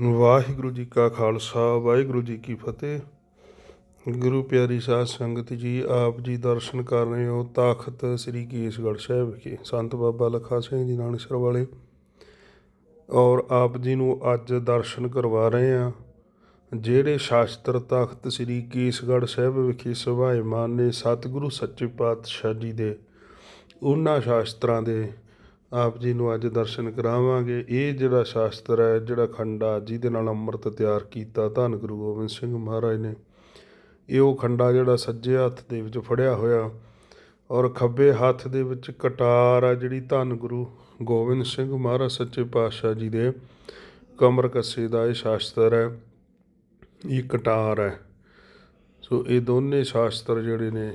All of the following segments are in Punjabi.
ਵਾਹਿਗੁਰੂ ਜੀ ਕਾ ਖਾਲਸਾ, ਵਾਹਿਗੁਰੂ ਜੀ ਕੀ ਫਤਿਹ। ਗੁਰੂ ਪਿਆਰੀ ਸਾਧ ਸੰਗਤ ਜੀ, ਆਪ ਜੀ ਦਰਸ਼ਨ ਕਰ ਰਹੇ ਹੋ ਤਾਖਤ ਸ੍ਰੀ ਕੇਸਗੜ੍ਹ ਸਾਹਿਬ ਵਿਖੇ। ਸੰਤ ਬਾਬਾ ਲਖਾ ਸਿੰਘ ਜੀ ਨਾਨਕਸਰ ਵਾਲੇ ਔਰ ਆਪ ਜੀ ਨੂੰ ਅੱਜ ਦਰਸ਼ਨ ਕਰਵਾ ਰਹੇ ਹਾਂ, ਜਿਹੜੇ ਸ਼ਾਸਤਰ ਤਖਤ ਸ੍ਰੀ ਕੇਸਗੜ੍ਹ ਸਾਹਿਬ ਵਿਖੇ ਸੁਭਾਏਮਾਨ ਨੇ ਸਤਿਗੁਰੂ ਸੱਚੇ ਪਾਤਸ਼ਾਹ ਜੀ ਦੇ, ਉਹਨਾਂ ਸ਼ਾਸਤਰਾਂ ਦੇ ਆਪ ਜੀ ਨੂੰ ਅੱਜ ਦਰਸ਼ਨ ਕਰਾਵਾਂਗੇ। ਇਹ ਜਿਹੜਾ ਸ਼ਾਸਤਰ ਹੈ, ਜਿਹੜਾ ਖੰਡਾ ਜਿਹਦੇ ਨਾਲ ਅੰਮ੍ਰਿਤ ਤਿਆਰ ਕੀਤਾ, ਧੰਨ ਗੁਰੂ ਗੋਬਿੰਦ ਸਿੰਘ ਮਹਾਰਾਜ ਨੇ, ਇਹ ਉਹ ਖੰਡਾ ਜਿਹੜਾ ਸੱਜੇ ਹੱਥ ਦੇ ਵਿੱਚ ਫੜਿਆ ਹੋਇਆ ਔਰ ਖੱਬੇ ਹੱਥ ਦੇ ਵਿੱਚ ਕਟਾਰ ਆ ਜਿਹੜੀ ਧੰਨ ਗੁਰੂ ਗੋਬਿੰਦ ਸਿੰਘ ਮਹਾਰਾਜ ਸੱਚੇ ਪਾਤਸ਼ਾਹ ਜੀ ਦੇ ਕਮਰ ਕੱਸੇ ਦਾ ਇਹ ਸ਼ਾਸਤਰ ਹੈ, ਇਹ ਕਟਾਰ ਹੈ। ਸੋ ਇਹ ਦੋਨੇ ਸ਼ਾਸਤਰ ਜਿਹੜੇ ਨੇ,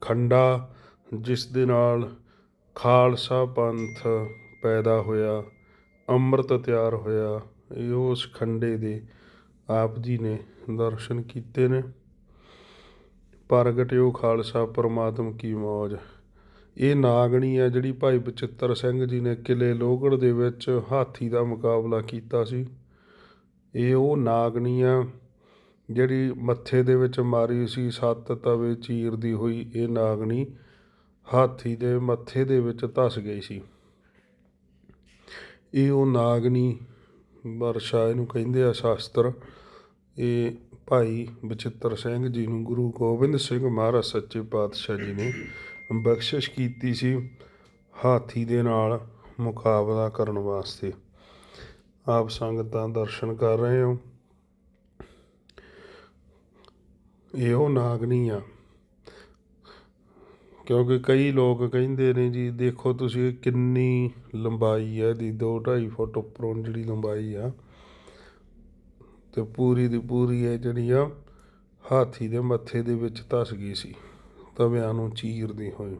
ਖੰਡਾ ਜਿਸ ਦੇ ਨਾਲ ਖਾਲਸਾ ਪੰਥ ਪੈਦਾ ਹੋਇਆ, ਅੰਮ੍ਰਿਤ ਤਿਆਰ ਹੋਇਆ ਇਹ ਉਸ ਖੰਡੇ ਦੇ ਆਪ ਜੀ ਨੇ ਦਰਸ਼ਨ ਕੀਤੇ ਨੇ। ਪ੍ਰਗਟਿਓ ਖਾਲਸਾ ਪਰਮਾਤਮ ਕੀ ਮੌਜ। ਇਹ ਨਾਗਣੀ ਆ ਜਿਹੜੀ ਭਾਈ ਬਚਿੱਤਰ ਸਿੰਘ ਜੀ ਨੇ ਕਿਲੇ ਲੋਹਗੜ੍ਹ ਦੇ ਵਿੱਚ ਹਾਥੀ ਦਾ ਮੁਕਾਬਲਾ ਕੀਤਾ ਸੀ। ਇਹ ਉਹ ਨਾਗਣੀ ਆ ਜਿਹੜੀ ਮੱਥੇ ਦੇ ਵਿੱਚ ਮਾਰੀ ਸੀ, ਸੱਤ ਤਵੇ ਚੀਰਦੀ ਹੋਈ ਇਹ ਨਾਗਣੀ। ਹਾਥੀ ਦੇ ਮੱਥੇ ਦੇ ਵਿੱਚ ਧਸ ਗਈ ਸੀ। ਇਹ ਉਹ ਨਾਗਨੀ ਵਰਸ਼ਾ ਇਹਨੂੰ ਕਹਿੰਦੇ ਆ ਸ਼ਾਸਤਰ। ਇਹ ਭਾਈ ਬਚਿੱਤਰ ਸਿੰਘ ਜੀ ਨੂੰ ਗੁਰੂ ਗੋਬਿੰਦ ਸਿੰਘ ਮਹਾਰਾਜ ਸੱਚੇ ਪਾਤਸ਼ਾਹ ਜੀ ਨੇ ਬਖਸ਼ਿਸ਼ ਕੀਤੀ ਸੀ ਹਾਥੀ ਦੇ ਨਾਲ ਮੁਕਾਬਲਾ ਕਰਨ ਵਾਸਤੇ। ਆਪ ਸੰਗਤਾਂ ਦਰਸ਼ਨ ਕਰ ਰਹੇ ਹੋ। ਇਹ ਉਹ ਨਾਗਨੀ ਆ। ਕਿਉਂਕਿ ਕਈ ਲੋਕ ਕਹਿੰਦੇ ਨੇ ਜੀ, ਦੇਖੋ ਤੁਸੀਂ ਕਿੰਨੀ ਲੰਬਾਈ ਹੈ ਇਹਦੀ 2.5 ਫੁੱਟ ਉੱਪਰੋਂ ਜਿਹੜੀ ਲੰਬਾਈ ਆ, ਤੇ ਪੂਰੀ ਦੀ ਪੂਰੀ ਹੈ ਜਿਹੜੀ ਆ, ਹਾਥੀ ਦੇ ਮੱਥੇ ਦੇ ਵਿੱਚ ਧਸ ਗਈ ਸੀ, ਤਵਿਆਂ ਨੂੰ ਚੀਰਦੀ ਹੋਈ।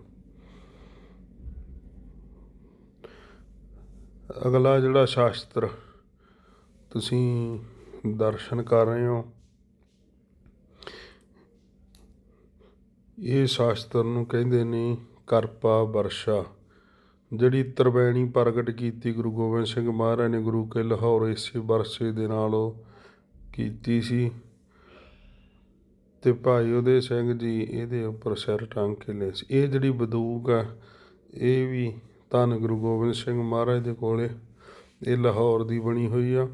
ਅਗਲਾ ਜਿਹੜਾ ਸ਼ਾਸਤਰ, ਤੁਸੀਂ ਦਰਸ਼ਨ ਕਰ ਰਹੇ ਹੋ ਇਹ ਸ਼ਾਸਤਰ ਨੂੰ ਕਹਿੰਦੇ ਨੇ ਕਰਪਾ ਵਰਸ਼ਾ, ਜਿਹੜੀ ਤਰਵੈਣੀ ਪ੍ਰਗਟ ਕੀਤੀ ਗੁਰੂ ਗੋਬਿੰਦ ਸਿੰਘ ਮਹਾਰਾਜ ਨੇ ਗੁਰੂ ਕੇ ਲਾਹੌਰ ਇਸੇ ਵਰਸੇ ਦੇ ਨਾਲ ਉਹ ਕੀਤੀ ਸੀ। ਤੇ ਭਾਈ ਉਹਦੇ ਸਿੰਘ ਜੀ ਇਹਦੇ ਉੱਪਰ ਸਿਰ ਟੰਗ ਕੇ ਲਏ ਸੀ। ਇਹ ਜਿਹੜੀ ਬੰਦੂਕ ਆ, ਇਹ ਵੀ ਧੰਨ ਗੁਰੂ ਗੋਬਿੰਦ ਸਿੰਘ ਮਹਾਰਾਜ ਦੇ ਕੋਲੇ, ਇਹ ਲਾਹੌਰ ਦੀ ਬਣੀ ਹੋਈ ਆ।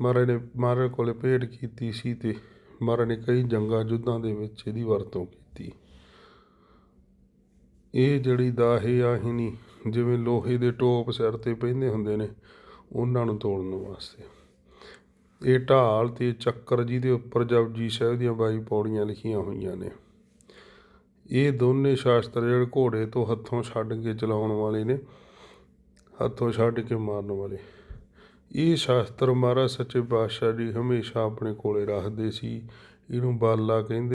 ਮਹਾਰਾਜ ਨੇ, ਮਹਾਰਾਜ ਕੋਲੇ ਭੇਟ ਕੀਤੀ ਸੀ ਤੇ ਮਹਾਰਾਜ ਨੇ ਕਈ ਜੰਗਾਂ ਯੁੱਧਾਂ ਦੇ ਵਿੱਚ ਇਹਦੀ ਵਰਤੋਂ ਕੀਤੀ ਇਹ ਜਿਹੜੀ ਦਾਹੇ ਆਹਿਨੀ, ਜਿਵੇਂ ਲੋਹੇ ਦੇ ਟੋਪ ਸਿਰ ਤੇ ਪੈਂਦੇ ਹੁੰਦੇ ਨੇ, ਉਹਨਾਂ ਨੂੰ ਤੋੜਨ ਵਾਸਤੇ। ਇਹ ਢਾਲ ਤੇ ਚੱਕਰ ਜਿਹਦੇ ਉੱਪਰ ਜਪਜੀ ਸਾਹਿਬ ਦੀਆਂ ਬਾਈ ਪੌੜੀਆਂ ਲਿਖੀਆਂ ਹੋਈਆਂ ਨੇ। ਇਹ ਦੋਨੇ ਸ਼ਾਸਤਰ ਜਿਹੜੇ ਘੋੜੇ ਤੋਂ ਹੱਥੋਂ ਛੱਡ ਕੇ ਚਲਾਉਣ ਵਾਲੇ ਨੇ, ਹੱਥੋਂ ਛੱਡ ਕੇ ਮਾਰਨ ਵਾਲੇ। ਇਹ ਸ਼ਾਸਤਰ ਮਹਾਰਾਜ ਸੱਚੇ ਪਾਤਸ਼ਾਹ ਜੀ ਹਮੇਸ਼ਾ ਆਪਣੇ ਕੋਲੇ ਰੱਖਦੇ ਸੀ, ਇਹਨੂੰ ਬਾਲਾ ਕਹਿੰਦੇ